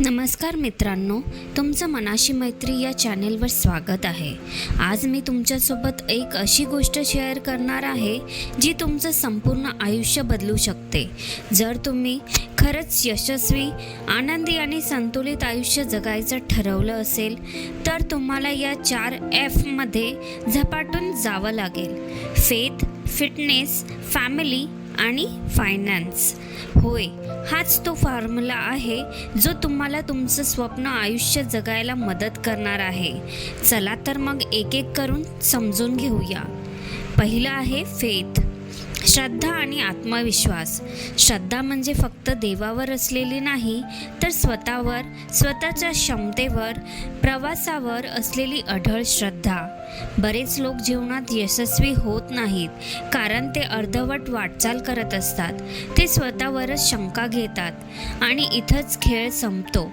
नमस्कार मित्रांनो तुमचं मनाशी मैत्री या चॅनेलवर स्वागत आहे. आज मी तुमच्यासोबत एक अशी गोष्ट शेअर करणार आहे जी तुमचं संपूर्ण आयुष्य बदलू शकते. जर तुम्ही खरंच यशस्वी आनंदी आणि संतुलित आयुष्य जगायचं ठरवलं असेल तर तुम्हाला या चार एफमध्ये झपाटून जावं लागेल. फेथ फिटनेस फॅमिली आणि फायनान्स होय हाच तो फॉर्म्युला आहे जो तुम्हाला तुमचं स्वप्न आयुष्य जगायला मदत करणार आहे. चला तर मग एक एक करून समजून घेऊया. पहिलं आहे फेथ श्रद्धा आणि आत्मविश्वास. श्रद्धा म्हणजे फक्त देवावर असलेली नाही तर स्वतःवर स्वतःच्या क्षमतेवर प्रवासावर असलेली अढळ श्रद्धा. बरेच लोक जीवनात यशस्वी होत नाहीत कारण ते अर्धवट वाटचाल करत असतात. ते स्वतःवरच शंका घेतात आणि इथंच खेळ संपतो.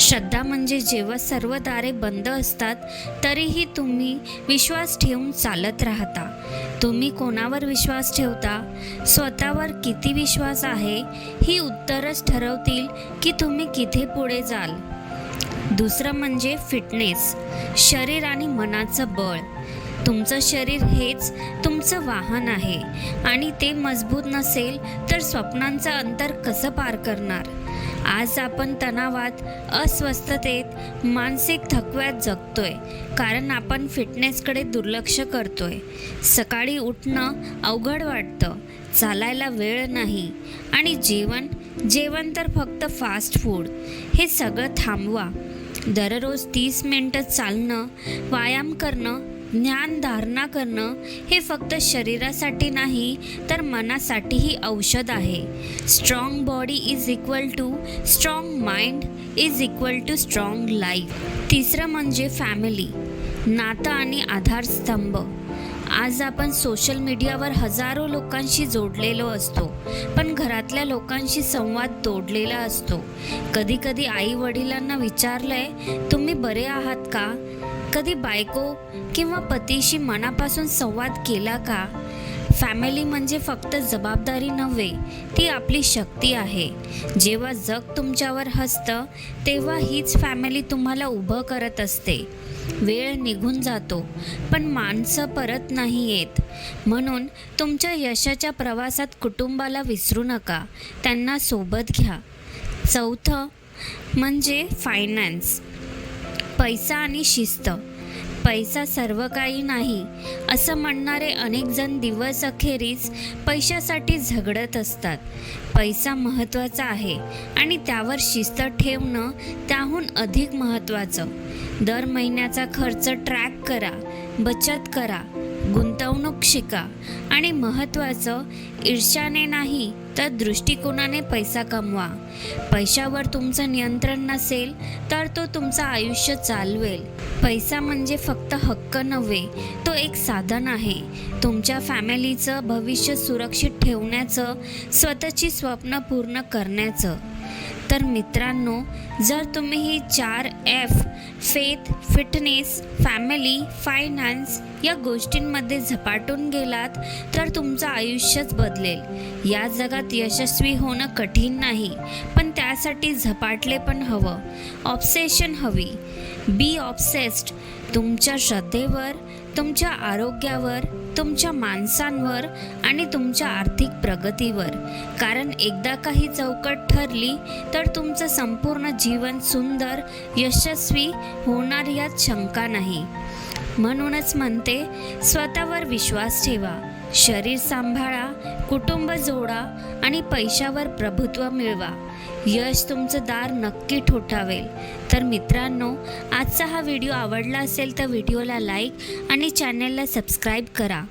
श्रद्धा म्हणजे जेव्हा सर्व दारे बंद असतात तरीही तुम्ही विश्वास ठेवून चालत राहता. तुम्ही कोणावर विश्वास ठेवता? स्वतःवर किती विश्वास आहे? ही उत्तरच ठरवतील की तुम्ही किती पुढे जाल. दुसरं म्हणजे फिटनेस शरीर आणि मनाचं बळ. तुमचं शरीर हेच तुमचं वाहन आहे. आणि ते मजबूत नसेल तर स्वप्नांचं अंतर कसं पार करणार? आज आपण तणावात अस्वस्थतेत मानसिक थकव्यात जगतोय. कारण आपण फिटनेसकडे दुर्लक्ष करतोय. सकाळी उठणं अवघड वाटतं. चालायला वेळ नाही. आणि जेवण जेवण तर फक्त फास्ट फूड. हे सगळं थांबवा. दररोज तीस मिनटं चालणं व्यायाम करणं ज्ञान धारणा करणं हे फक्त शरीरासाठी नाही तर मनासाठीही औषध आहे. Strong body is equal to strong mind is equal to strong life तिसरं म्हणजे फॅमिली नातं आणि आधारस्तंभ. आज आपण सोशल मीडियावर हजारो लोकांशी जोडलेलो असतो पण घरातल्या लोकांशी संवाद तोडलेला असतो. कधी कधी आई वडिलांना विचारलंय तुम्ही बरे आहात का? कधी बायको किंवा पतीशी मनापासून संवाद केला का? फॅमिली म्हणजे फक्त जबाबदारी नव्हे ती आपली शक्ती आहे. जेव्हा जग तुमच्यावर हसतं तेव्हा हीच फॅमिली तुम्हाला उभं करत असते. वेळ निघून जातो पण माणसं परत नाही येत. म्हणून तुमच्या यशाच्या प्रवासात कुटुंबाला विसरू नका त्यांना सोबत घ्या. चौथं म्हणजे फायनान्स पैसा आणि शिस्त. पैसा सर्व काही नाही असं म्हणणारे अनेक जण दिवस अखेरीस पैशासाठी झगडत असतात. पैसा महत्त्वाचा आहे आणि त्यावर शिस्त ठेवणं त्याहून अधिक महत्त्वाचं. दर महिन्याचा खर्च ट्रॅक करा बचत करा गुंतवणूक शिका आणि महत्त्वाचं ईर्ष्याने नाही तर दृष्टिकोनाने पैसा कमवा. पैशावर तुमचं नियंत्रण नसेल तर तो तुमचं आयुष्य चालवेल. पैसा म्हणजे फक्त हक्क नव्हे तो एक साधन आहे. तुमच्या फॅमिलीचं भविष्य सुरक्षित ठेवण्याचं स्वतःची स्वप्न पूर्ण करण्याचं. तर मित्रांनो जर तुम्ही ही चार F faith fitness family finance या गोष्टींमध्ये झपाटून गेलात तर तुमचं आयुष्यच बदलेल. या जगात यशस्वी होणं कठीण नाही पण त्यासाठी झपाटले पण हवं. ऑब्सेशन हवी. बी ऑब्सेस्ड तुमच्या श्रद्धेवर तुमच्या आरोग्यावर तुमच्या माणसांवर आणि तुमच्या आर्थिक प्रगतीवर. कारण एकदा काही चौकट ठरली तर तुमचं संपूर्ण जीवन सुंदर यशस्वी होणार यात शंका नाही. म्हणूनच म्हणते स्वतःवर विश्वास ठेवा. शरीर सांभाळा कुटुंब जोडा आणि पैशावर प्रभुत्व मिळवा. यश तुमचं दार नक्की ठोठावेल. तर मित्रांनो आजचा हा व्हिडिओ आवडला असेल तर व्हिडिओला लाईक आणि चॅनलला सबस्क्राईब करा.